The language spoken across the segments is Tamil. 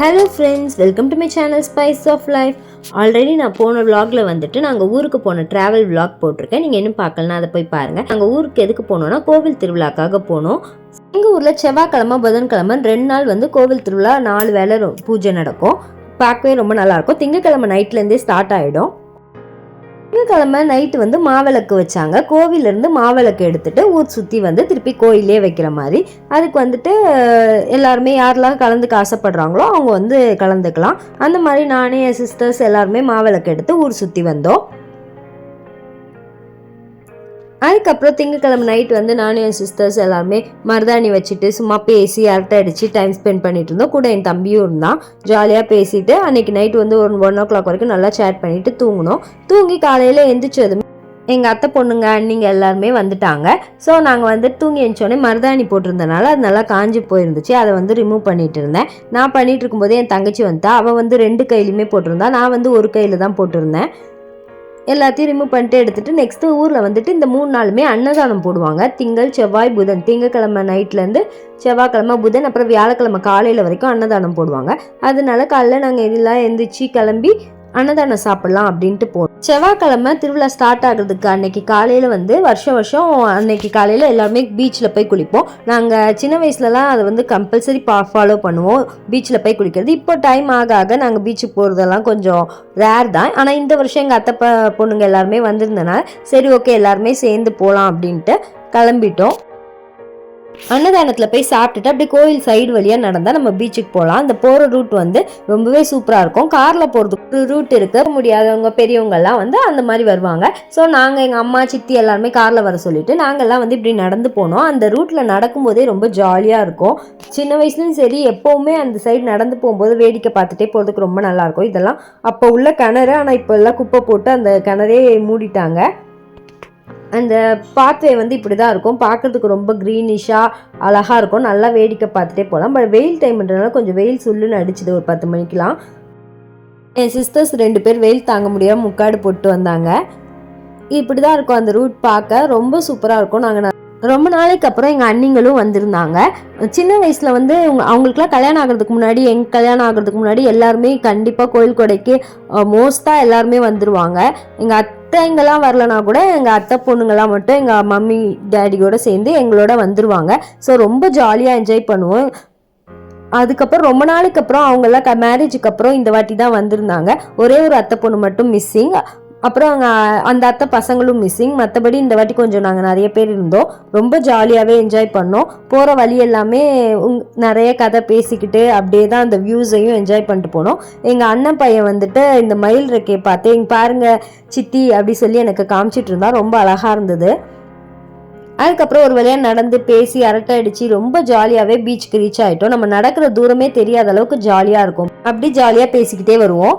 Hello friends welcome to my channel spice of life already நான் போன vlogல வந்துட்டு நாங்கள் ஊருக்கு போன ட்ராவல் விளாக் போட்டிருக்கேன். நீங்கள் இன்னும் பார்க்கலனா அதை போய் பாருங்கள் நாங்கள் ஊருக்கு எதுக்கு போனோம்னா கோவில் திருவிழாக்காக போனோம். எங்கள் ஊரில் செவ்வாய்க்கிழமை புதன்கிழமை ரெண்டு நாள் வந்து கோவில் திருவிழா நாலு வேளை ரொ- பூஜை நடக்கும். பார்க்கவே ரொம்ப நல்லாயிருக்கும் திங்கக்கிழமை நைட்லேருந்தே ஸ்டார்ட் ஆகிடும் திங்கக்கிழமை நைட்டு வந்து மாவிளக்கு வச்சாங்க. கோவிலேருந்து மாவிளக்கு எடுத்துட்டு ஊர் சுற்றி வந்து திருப்பி கோயிலே வைக்கிற மாதிரி. அதுக்கு வந்துட்டு எல்லாருமே யாரெல்லாம் கலந்துக்க ஆசைப்படுறாங்களோ அவங்க வந்து கலந்துக்கலாம். அந்த மாதிரி நானே என் சிஸ்டர்ஸ் எல்லாருமே மாவிளக்கு எடுத்து ஊர் சுற்றி வந்தோம். அதுக்கப்புறம் திங்கக்கிழமை நைட் வந்து நானும் என் சிஸ்டர்ஸ் எல்லாருமே மருதாணி வச்சுட்டு சும்மா பேசி அரட்டை அடித்து டைம் ஸ்பெண்ட் பண்ணிட்டு இருந்தோம். கூட என் தம்பியும் இருந்தான். ஜாலியாக பேசிட்டு அன்னைக்கு நைட் வந்து ஒரு ஒன் ஓ கிளாக் வரைக்கும் நல்லா சேட் பண்ணிட்டு தூங்கினோம். தூங்கி காலையில் எந்திரிச்சதுமே எங்கள் அத்தை பொண்ணுங்க அண்ணிங்க எல்லாருமே வந்துட்டாங்க. ஸோ நாங்கள் வந்து தூங்கி எழுந்தோடனே மருதாணி போட்டிருந்தனால அது நல்லா காஞ்சி போயிருந்துச்சு. அதை வந்து ரிமூவ் பண்ணிட்டு இருந்தேன். நான் பண்ணிட்டு இருக்கும்போது என் தங்கச்சி வந்துட்டா. அவள் வந்து ரெண்டு கையிலுமே போட்டிருந்தா. நான் வந்து ஒரு கையில் தான் போட்டிருந்தேன். எல்லாத்தையும் ரிமூவ் பண்ணிட்டு எடுத்துட்டு நெக்ஸ்ட் ஊரில் வந்துட்டு இந்த மூணு நாளுமே அன்னதானம் போடுவாங்க. திங்கள் செவ்வாய் புதன். திங்கக்கிழமை நைட்லேருந்து செவ்வாய்க்கிழமை புதன் அப்புறம் வியாழக்கிழமை காலையில் வரைக்கும் அன்னதானம் போடுவாங்க. அதனால காலைல நாங்கள் இதெல்லாம் எழுந்திரிச்சி கிளம்பி அன்னதானம் சாப்பிடலாம் அப்படின்ட்டு போனோம் செவ்வாய்க்கிழமை திருவிழா ஸ்டார்ட் ஆகுறதுக்கு அன்னைக்கு காலையில் வந்து வருஷம் வருஷம் அன்னைக்கு காலையில் எல்லாருமே பீச்சில் போய் குளிப்போம். நாங்கள் சின்ன வயசுலலாம் அதை வந்து கம்பல்சரி பா ஃபாலோ பண்ணுவோம். பீச்சில் போய் குளிக்கிறது. இப்போ டைம் ஆக ஆக நாங்கள் பீச்சுக்கு போகிறதெல்லாம் கொஞ்சம் ரேர் தான். ஆனால் இந்த வருஷம் எங்கள் அத்தை பொண்ணுங்க எல்லாருமே வந்திருந்தனால சரி ஓகே எல்லாருமே சேர்ந்து போகலாம் அப்படின்ட்டு கிளம்பிட்டோம். அன்னதானத்தில் போய் சாப்பிட்டுட்டு அப்படியே கோயில் சைடு வழியாக நடந்தால் நம்ம பீச்சுக்கு போகலாம் அந்த போகிற ரூட் வந்து ரொம்பவே சூப்பராக இருக்கும். காரில் போகிறதுக்கு ரூட் இருக்க. முடியாதவங்க பெரியவங்கெல்லாம் வந்து அந்த மாதிரி வருவாங்க. ஸோ நாங்கள் எங்கள் அம்மா சித்தி எல்லாருமே காரில் வர சொல்லிட்டு நாங்கள்லாம் வந்து இப்படி நடந்து போனோம். அந்த ரூட்டில் நடக்கும்போதே ரொம்ப ஜாலியாக இருக்கும். சின்ன வயசுலையும் சரி எப்போவுமே அந்த சைடு நடந்து போகும்போது வேடிக்கை பார்த்துட்டே போகிறதுக்கு ரொம்ப நல்லாயிருக்கும் இதெல்லாம் அப்போ உள்ள கிணறு ஆனால் இப்போ எல்லாம் குப்பை போட்டு அந்த கிணறே மூடிட்டாங்க. அந்த பாத்வே வந்து இப்படி தான் இருக்கும். பார்க்கறதுக்கு ரொம்ப க்ரீனிஷாக அழகாக இருக்கும். நல்லா வேடிக்கை பார்த்துட்டே போகலாம். பட் வெயில் டைம்ன்றதுனால கொஞ்சம் வெயில் சுள்ளுன்னு அடிச்சுது ஒரு பத்து மணிக்கெலாம் என் சிஸ்டர்ஸ் ரெண்டு பேர் வெயில் தாங்க முடியாமல் முக்காடு போட்டு வந்தாங்க. இப்படி தான் இருக்கும் அந்த ரூட் பார்க்க. ரொம்ப சூப்பராக இருக்கும். நாங்கள் ரொம்ப நாளைக்கு அப்புறம் எங்கள் அண்ணிங்களும் வந்திருந்தாங்க. சின்ன வயசில் வந்து அவங்களுக்குலாம் கல்யாணம் ஆகிறதுக்கு முன்னாடி எங் கல்யாணம் ஆகிறதுக்கு முன்னாடி எல்லாருமே கண்டிப்பாக கோயில் கொடைக்கு மோஸ்ட்டாக எல்லாருமே வந்துடுவாங்க எங்கள் அத்தைங்கெல்லாம் வரலனா கூட எங்கள் அத்தை பொண்ணுங்கெல்லாம் மட்டும் எங்கள் மம்மி டேடியோட சேர்ந்து எங்களோட வந்துருவாங்க. ஸோ ரொம்ப ஜாலியாக என்ஜாய் பண்ணுவோம். அதுக்கப்புறம் ரொம்ப நாளைக்கு அப்புறம் அவங்கெல்லாம் க மேரேஜுக்கு அப்புறம் இந்த வாட்டி தான் வந்திருந்தாங்க. ஒரே ஒரு அத்தை பொண்ணு மட்டும் மிஸ்ஸிங் அப்புறம் அங்கே அந்த அத்தை பசங்களும் மிஸ்ஸிங் மற்றபடி இந்த வாட்டி கொஞ்சம் நாங்கள் நிறைய பேர் இருந்தோம். ரொம்ப ஜாலியாகவே என்ஜாய் பண்ணோம். போகிற வழி எல்லாமே உங் நிறைய கதை பேசிக்கிட்டு அப்படியே தான் அந்த வியூஸையும் என்ஜாய் பண்ணிட்டு போனோம். எங்கள் அண்ணன் பையன் வந்துட்டு இந்த மயில் ரெக்கையை பார்த்து இங்க பாருங்கள் சித்தி அப்படி சொல்லி எனக்கு காமிச்சிட்டு இருந்தா ரொம்ப அழகாக இருந்தது. அதுக்கப்புறம் ஒரு வழியாக நடந்து பேசி அரட்டை அடித்து ரொம்ப ஜாலியாகவே பீச்சுக்கு ரீச் ஆகிட்டோம் நம்ம நடக்கிற தூரமே தெரியாத அளவுக்கு ஜாலியாக இருக்கும். அப்படி ஜாலியாக பேசிக்கிட்டே வருவோம்.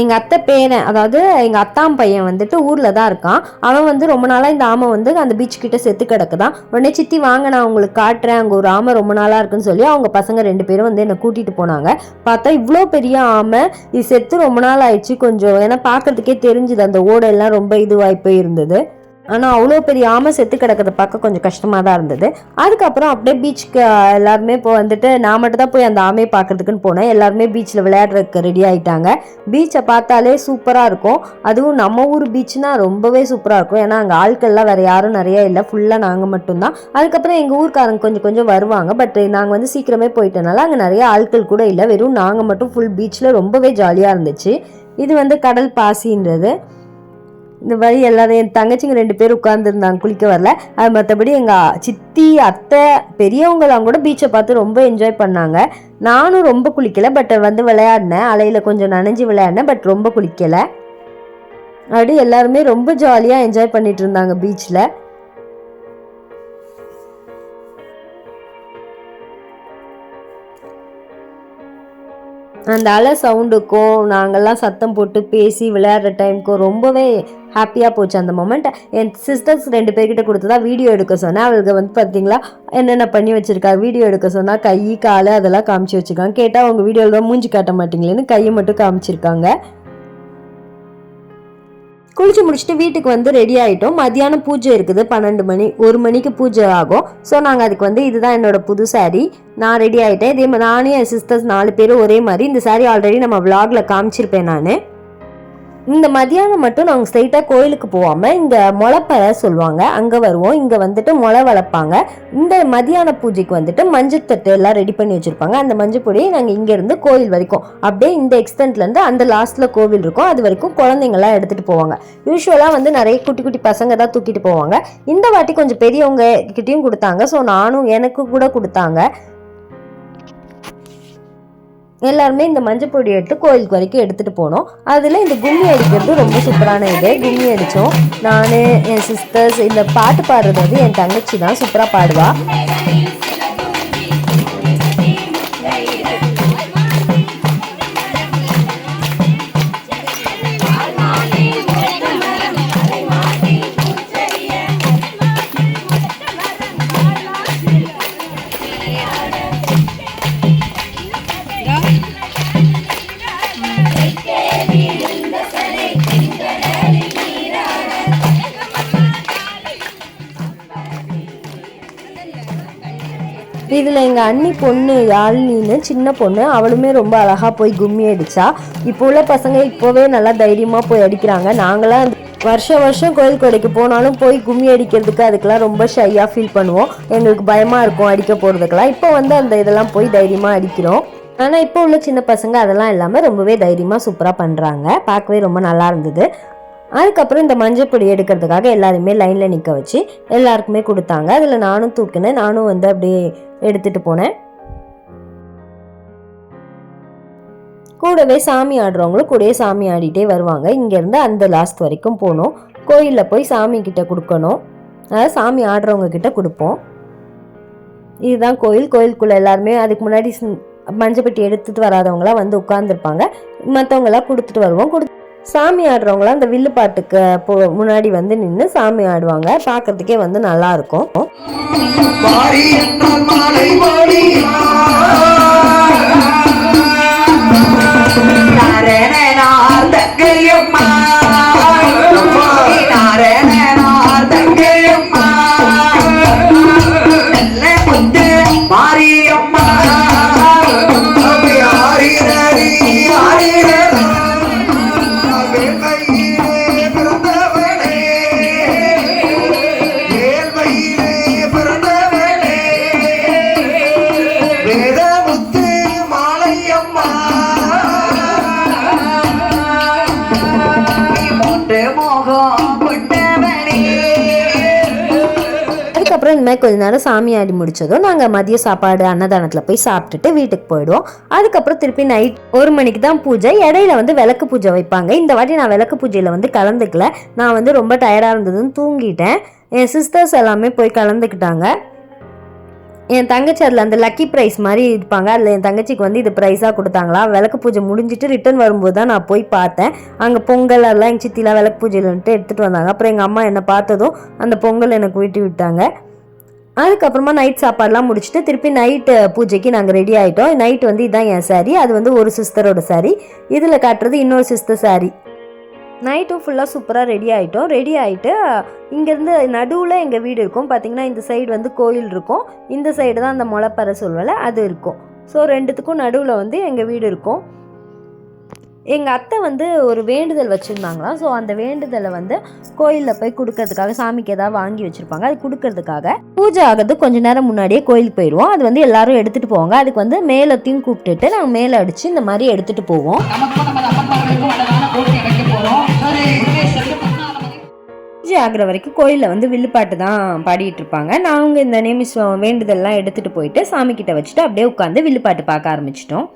எங்கள் அத்தை பேனை அதாவது எங்கள் அத்தாம் பையன் வந்துட்டு ஊரில் தான் இருக்கான். அவன் வந்து ரொம்ப நாளாக இந்த ஆமை வந்து அந்த பீச் கிட்ட செத்து கிடக்குதான். உடனே சித்தி வாங்க நான் உங்களுக்கு காட்டுறேன். அங்கே ஒரு ஆமை ரொம்ப நாளாக இருக்குன்னு சொல்லி அவங்க பசங்க ரெண்டு பேரும் வந்து என்னை கூட்டிகிட்டு போனாங்க. பார்த்தா இவ்வளோ பெரிய ஆமை. இது செத்து ரொம்ப நாள் ஆயிடுச்சு. கொஞ்சம் ஏன்னா பார்க்கறதுக்கே தெரிஞ்சுது. அந்த ஓடெல்லாம் ரொம்ப இதுவாகி போய் இருந்தது ஆனால் அவ்வளோ பெரிய ஆமை செத்து கிடக்கிறத பார்க்க கொஞ்சம் கஷ்டமாக தான் இருந்தது. அதுக்கப்புறம் அப்படியே பீச்சுக்கு எல்லாருமே இப்போ வந்துட்டு நான் மட்டும் தான் போய் அந்த ஆமையை பார்க்கறதுக்குன்னு போனேன். எல்லாருமே பீச்சில் விளையாடுறதுக்கு ரெடி ஆகிட்டாங்க பீச்சை பார்த்தாலே சூப்பராக இருக்கும். அதுவும் நம்ம ஊர் பீச்னா ரொம்பவே சூப்பராக இருக்கும். ஏன்னா அங்கே ஆட்கள்லாம் வேறு யாரும் நிறைய இல்லை. ஃபுல்லாக நாங்கள் மட்டும்தான் அதுக்கப்புறம் எங்கள் ஊர்க்காரங்க கொஞ்சம் கொஞ்சம் வருவாங்க. பட் நாங்கள் வந்து சீக்கிரமே போயிட்டனால அங்கே நிறைய ஆட்கள் கூட இல்லை. வெறும் நாங்கள் மட்டும் ஃபுல் பீச்சில் ரொம்பவே ஜாலியாக இருந்துச்சு. இது வந்து கடல் பாசின்றது. இந்த மாதிரி எல்லாரும் என் தங்கச்சிங்க ரெண்டு பேர் உட்காந்துருந்தாங்க குளிக்க வரல. அது மற்றபடி எங்கள் சித்தி அத்தை பெரியவங்களாம் கூட பீச்சை பார்த்து ரொம்ப என்ஜாய் பண்ணாங்க. நானும் ரொம்ப குளிக்கல பட் வந்து விளையாடினேன். அலையில் கொஞ்சம் நனைஞ்சு விளையாடினேன் பட் ரொம்ப குளிக்கலை. அப்படி எல்லாருமே ரொம்ப ஜாலியாக என்ஜாய் பண்ணிட்டு இருந்தாங்க பீச்சில் அந்த அலை சவுண்டுக்கும் நாங்கள்லாம் சத்தம் போட்டு பேசி விளையாடுற டைமுக்கும் ரொம்பவே ஹாப்பியாக போச்சு அந்த மொமெண்ட் என் சிஸ்டர்ஸ் ரெண்டு பேர்கிட்ட கொடுத்ததா வீடியோ எடுக்க சொன்னேன். அவளுக்கு வந்து பார்த்தீங்களா என்னென்ன பண்ணி வச்சுருக்கா வீடியோ எடுக்க சொன்னால் கை கால் அதெல்லாம் காமிச்சு வச்சுருக்காங்க. கேட்டால் அவங்க வீடியோவில் மூஞ்சி காட்ட மாட்டீங்களேன்னு கையை மட்டும் காமிச்சிருக்காங்க. குளிச்சு முடிச்சுட்டு வீட்டுக்கு வந்து ரெடி ஆகிட்டோம் மதியானம் பூஜை இருக்குது பன்னெண்டு மணி ஒரு மணிக்கு பூஜை ஆகும். ஸோ நாங்கள் அதுக்கு வந்து இதுதான் என்னோட புது saree. நான் ரெடி ஆகிட்டேன் இதே மாதிரி நானே என் சிஸ்டர்ஸ் நாலு பேரும் ஒரே மாதிரி இந்த saree ஆல்ரெடி நம்ம வ்ளாகில் காமிச்சிருப்பேன் நான். இந்த மதியானம் மட்டும் நாங்கள் ஸ்ட்ரைட்டாக கோயிலுக்கு போகாமல் இங்கே முளைப்பறை சொல்லுவாங்க அங்கே வருவோம் இங்கே வந்துட்டு முளை வளர்ப்பாங்க. இந்த மதியான பூஜைக்கு வந்துட்டு மஞ்சத்தட்டு எல்லாம் ரெடி பண்ணி வச்சுருப்பாங்க. அந்த மஞ்சள் பொடியை நாங்கள் இங்கேருந்து கோயில் வரைக்கும். அப்படியே இந்த எக்ஸ்டென்ட்லேருந்து அந்த லாஸ்ட்டில் கோவில் இருக்கும். அது வரைக்கும் குழந்தைங்கள்லாம் எடுத்துகிட்டு போவாங்க. யூஸ்வலாக வந்து நிறைய குட்டி குட்டி பசங்க தான் தூக்கிட்டு போவாங்க. இந்த வாட்டி கொஞ்சம் பெரியவங்க கிட்டேயும் கொடுத்தாங்க. ஸோ நானும் எனக்கு கூட கொடுத்தாங்க. எல்லாருமே இந்த மஞ்சள் பொடி எடுத்து கோயிலுக்கு வரைக்கும் எடுத்துகிட்டு போனோம். அதில் இந்த கும்மி அடிக்கிறது ரொம்ப சூப்பரான இது. கும்மி அடித்தோம் நான் என் சிஸ்டர்ஸ் இந்த பாட்டு பாடுறது வந்து என் தங்கச்சி தான் சூப்பராக பாடுவாள் இதில் எங்கள் அண்ணி பொண்ணு யாழினின்னு சின்ன பொண்ணு அவளுமே ரொம்ப அழகாக போய் கும்மி அடித்தா இப்போ உள்ள பசங்க இப்போவே நல்லா தைரியமாக போய் அடிக்கிறாங்க. நாங்களாம் வருஷம் வருஷம் கோயில் கொடைக்கு போனாலும் போய் கும்மி அடிக்கிறதுக்கு அதுக்கெல்லாம் ரொம்ப ஷையாக ஃபீல் பண்ணுவோம். எங்களுக்கு பயமாக இருக்கும் அடிக்க போகிறதுக்கெல்லாம் இப்போ வந்து அந்த இதெல்லாம் போய் தைரியமாக அடிக்கிறோம். ஆனால் இப்போ உள்ள சின்ன பசங்க அதெல்லாம் இல்லாமல் ரொம்பவே தைரியமாக சூப்பராக பண்ணுறாங்க பார்க்கவே ரொம்ப நல்லா இருந்தது. அதுக்கப்புறம் இந்த மஞ்சள் பொடி எடுக்கிறதுக்காக எல்லாருமே லைனில் நிற்க வச்சு எல்லாருக்குமே கொடுத்தாங்க. அதில் நானும் தூக்கினேன். நானும் வந்து அப்படியே எடுத்துகிட்டு போனேன். கூடவே சாமி ஆடுறவங்களும் கூடவே சாமி ஆடிட்டே வருவாங்க. இங்கேருந்து அந்த லாஸ்ட் வரைக்கும் போகணும். கோயிலில் போய் சாமி கிட்ட கொடுக்கணும். அதாவது சாமி ஆடுறவங்க கிட்ட கொடுப்போம். இதுதான் கோயில். கோயிலுக்குள்ளே எல்லாருமே அதுக்கு முன்னாடி மஞ்சப்பட்டி எடுத்துகிட்டு வராதவங்களாம் வந்து உட்காந்துருப்பாங்க மற்றவங்களாம் கொடுத்துட்டு வருவோம். கொடுத்து சாமி ஆடுறவங்களாம் அந்த வில்லு பாட்டுக்கு போ முன்னாடி வந்து நின்று சாமி ஆடுவாங்க. பார்க்கறதுக்கே வந்து நல்லா இருக்கும் மாறி நேரம் சாமி ஆடி முடிச்சதும் நாங்கள் மதிய சாப்பாடு அன்னதானத்தில் போய் சாப்பிட்டுட்டு வீட்டுக்கு போயிடுவோம். அதுக்கப்புறம் திருப்பி நைட் ஒரு மணிக்கு தான் பூஜை. இடையில வந்து விளக்கு பூஜை வைப்பாங்க. இந்த வாட்டி நான் விளக்கு பூஜையில் வந்து கலந்துக்கல. நான் வந்து ரொம்ப டயர்டாக இருந்ததுன்னு தூங்கிட்டேன். என் சிஸ்டர்ஸ் எல்லாமே போய் கலந்துக்கிட்டாங்க. என் தங்கச்சி அதில் அந்த லக்கி ப்ரைஸ் மாதிரி இருப்பாங்க. அதில் என் தங்கச்சிக்கு வந்து இது ப்ரைஸாக கொடுத்தாங்களா? விளக்கு பூஜை முடிஞ்சிட்டு ரிட்டர்ன் வரும்போது தான் நான் போய் பார்த்தேன். அங்கே பொங்கல் எல்லாம் எங்கள் சித்திலாம் விளக்கு பூஜையிலன்ட்டு எடுத்துகிட்டு வந்தாங்க. அப்புறம் எங்கள் அம்மா என்னை பார்த்ததும் அந்த பொங்கல் எனக்கு ஊட்டி விட்டாங்க. அதுக்கப்புறமா நைட் சாப்பாடுலாம் முடிச்சுட்டு திருப்பி நைட்டு பூஜைக்கு நாங்கள் ரெடி ஆகிட்டோம் நைட் வந்து இதுதான் என் சாரீ அது வந்து ஒரு சிஸ்டரோட சாரீ இதில் காட்டுறது இன்னொரு சிஸ்டர் சாரீ நைட்டும் ஃபுல்லாக சூப்பராக ரெடி ஆகிட்டோம் ரெடி ஆகிட்டு இங்கேருந்து நடுவில் எங்கள் வீடு இருக்கும். பார்த்தீங்கன்னா இந்த சைடு வந்து கோயில் இருக்கும். இந்த சைடு தான் அந்த முளைப்பறை சொல்வலை அது இருக்கும். ஸோ ரெண்டுத்துக்கும் நடுவில் வந்து எங்கள் வீடு இருக்கும். எங்கள் அத்தை வந்து ஒரு வேண்டுதல் வச்சுருந்தாங்களாம் ஸோ அந்த வேண்டுதலை வந்து கோயிலில் போய் கொடுக்கறதுக்காக சாமிக்கு ஏதாவது வாங்கி வச்சுருப்பாங்க. அது கொடுக்கறதுக்காக பூஜை ஆகிறது கொஞ்ச நேரம் முன்னாடியே கோயிலுக்கு போயிடுவோம் அது வந்து எல்லாரும் எடுத்துகிட்டு போவாங்க. அதுக்கு வந்து மேலத்தையும் கூப்பிட்டுட்டு நாங்கள் மேலே அடித்து இந்த மாதிரி எடுத்துகிட்டு போவோம். பூஜை ஆகிற வரைக்கும் கோயிலில் வந்து வில்லுப்பாட்டு தான் பாடிட்டு இருப்பாங்க. நாங்கள் இந்த நேமிஸ் வேண்டுதல்லாம் எடுத்துகிட்டு போயிட்டு சாமி கிட்ட வச்சுட்டு அப்படியே உட்காந்து வில்லுப்பாட்டு பார்க்க ஆரம்பிச்சிட்டோம்.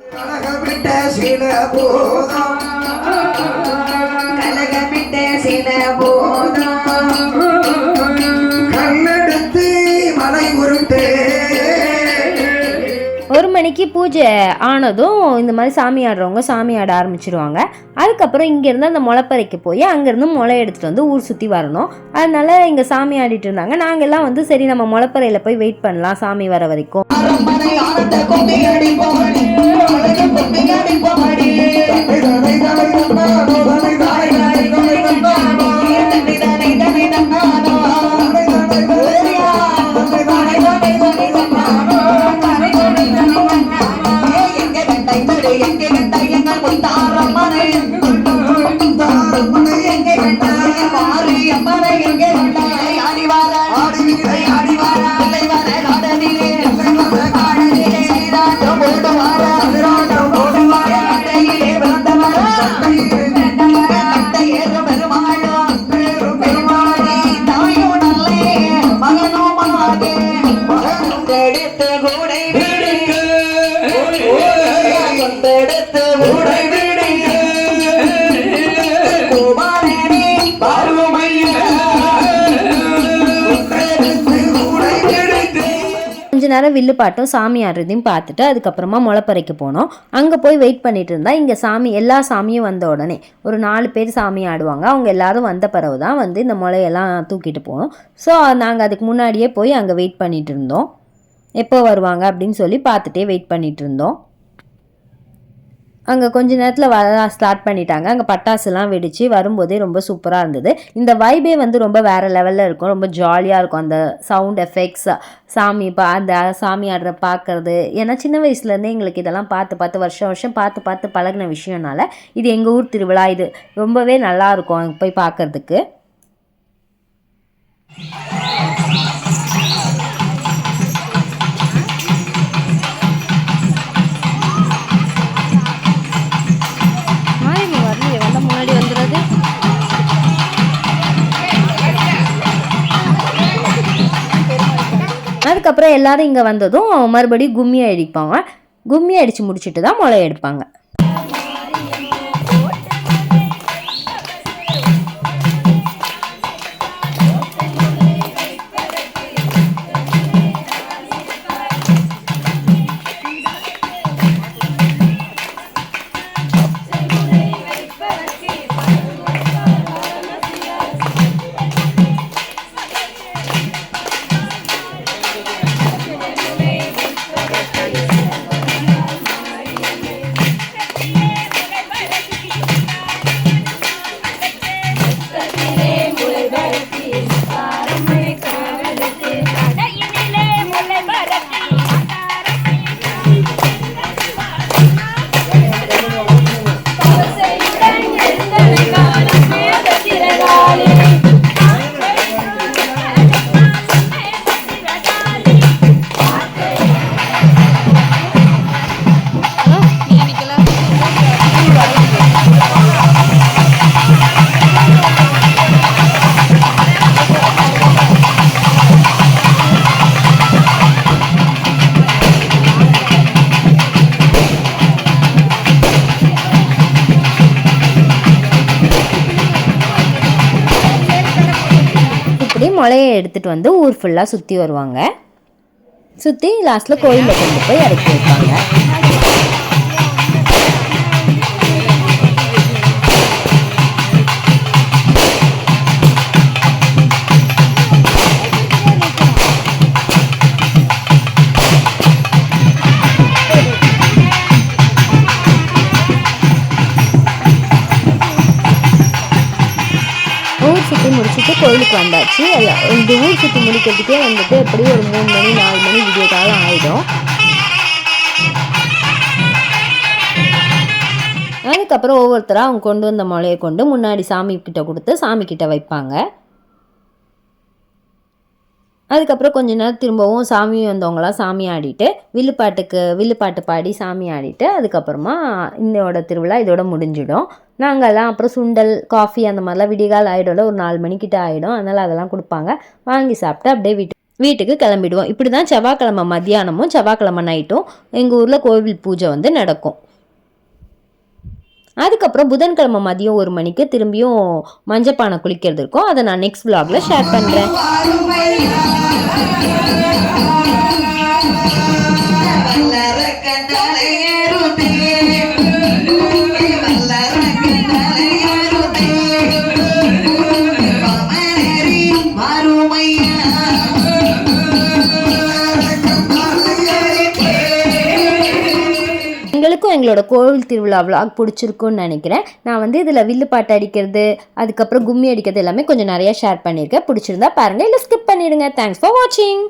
ஒரு மணிக்கு பூஜை ஆனதும் இந்த மாதிரி சாமி ஆடுறவங்க சாமி ஆட ஆரம்பிச்சிருவாங்க. அதுக்கப்புறம் இங்கேருந்து அந்த முளைப்பறைக்கு போய் அங்கேருந்து முளை எடுத்துகிட்டு வந்து ஊர் சுற்றி வரணும். அதனால இங்கே சாமி ஆடிட்டு இருந்தாங்க. நாங்கள்லாம் வந்து சரி நம்ம முளைப்பறையில் போய் வெயிட் பண்ணலாம் சாமி வர வரைக்கும். அரண்மனை ஆனந்த நேரம் வில்லுப்பாட்டும் சாமி ஆடுறதையும் பார்த்துட்டு அதுக்கப்புறமா முளைப்பறைக்கு போனோம். அங்கே போய் வெயிட் பண்ணிட்டு இருந்தா இங்கே சாமி எல்லா சாமியும் வந்த உடனே ஒரு நாலு பேர் சாமி ஆடுவாங்க. அவங்க எல்லாரும் வந்த பிறகு தான் வந்து இந்த முளையெல்லாம் தூக்கிட்டு போனோம். ஸோ நாங்கள் அதுக்கு முன்னாடியே போய் அங்கே வெயிட் பண்ணிட்டு இருந்தோம். எப்போ வருவாங்க அப்படின்னு சொல்லி பார்த்துட்டே வெயிட் பண்ணிட்டு இருந்தோம். அங்கே கொஞ்ச நேரத்தில் வர ஸ்டார்ட் பண்ணிட்டாங்க. அங்கே பட்டாசுலாம் வெடித்து வரும்போதே ரொம்ப சூப்பராக இருந்தது. இந்த வைபே வந்து ரொம்ப வேறு லெவலில் இருக்கும். ரொம்ப ஜாலியாக இருக்கும். அந்த சவுண்ட் எஃபெக்ட்ஸ் சாமி பா அந்த சாமி ஆடுற பார்க்கறது ஏன்னா சின்ன வயசுலேருந்தே எங்களுக்கு இதெல்லாம் பார்த்து பார்த்து வருஷம் வருஷம் பார்த்து பார்த்து பழகின விஷயம்னால இது எங்கள் ஊர் திருவிழா. இது ரொம்பவே நல்லா இருக்கும். அங்க போய் பார்க்கறதுக்கு அதுக்கப்புறம் எல்லாரும் இங்கே வந்ததும் மறுபடியும் கும்மி அடிப்பாங்க. கும்மி அடித்து முடிச்சுட்டு தான் முளை எடுப்பாங்க. இப்படி முளையை எடுத்துகிட்டு வந்து ஊர் ஃபுல்லாக சுற்றி வருவாங்க. சுற்றி லாஸ்ட்டில் கோயிலில் கொண்டு போய் இறக்கி வைப்பாங்க. கோயிலுக்கு வந்தாச்சு. அது- இந்த ஊர் சுற்றி முடிக்கிறதுக்கே வந்துட்டு எப்படியும் ஒரு மூணு மணி நாலு மணி விடிய காலம் ஆகிடும் அதுக்கப்புறம் ஒவ்வொருத்தராக அவங்க கொண்டு வந்த முளையை கொண்டு முன்னாடி சாமி கிட்ட கொடுத்து சாமி கிட்ட வைப்பாங்க. அதுக்கப்புறம் கொஞ்ச நேரம் திரும்பவும் சாமி வந்தவங்களாம் சாமி ஆடிட்டு வில்லுப்பாட்டுக்கு வில்லுப்பாட்டு பாடி சாமி ஆடிட்டு அதுக்கப்புறமா இன்னையோட திருவிழா இதோட முடிஞ்சிடும். நாங்கள்லாம் அப்புறம் சுண்டல் காஃபி அந்த மாதிரிலாம் விடிகால் ஆகிடும்ல ஒரு நாலு மணிக்கிட்ட ஆகிடும் அதனால் அதெல்லாம் கொடுப்பாங்க. வாங்கி சாப்பிட்டு அப்படியே வீட்டு வீட்டுக்கு கிளம்பிடுவோம். இப்படி தான் செவ்வாய்க்கிழமை மத்தியானமும் செவ்வாய்க்கிழமை நைட்டும் எங்கள் ஊரில் கோவில் பூஜை வந்து நடக்கும். அதுக்கப்புறம் புதன்கிழமை மதியம் ஒரு மணிக்கு திரும்பியும் மஞ்சப்பானை குளிக்கிறது இருக்கும். அதை நான் நெக்ஸ்ட் vlogல ஷேர் பண்ணுறேன் எங்களுக்கும் கோவில் திருவிழா விளாக் பிடிச்சிருக்குன்னு நினைக்கிறேன். நான் வந்து இதில் வில்லுப்பாட்டு அடிக்கிறது அதுக்கப்புறம் கும்மி அடிக்கிறது எல்லாமே கொஞ்சம் நிறையா ஷேர் பண்ணியிருக்கேன். பிடிச்சிருந்தா பாருங்கள் இல்லை ஸ்கிப் பண்ணிடுங்க. தேங்க்ஸ் ஃபார் வாட்சிங்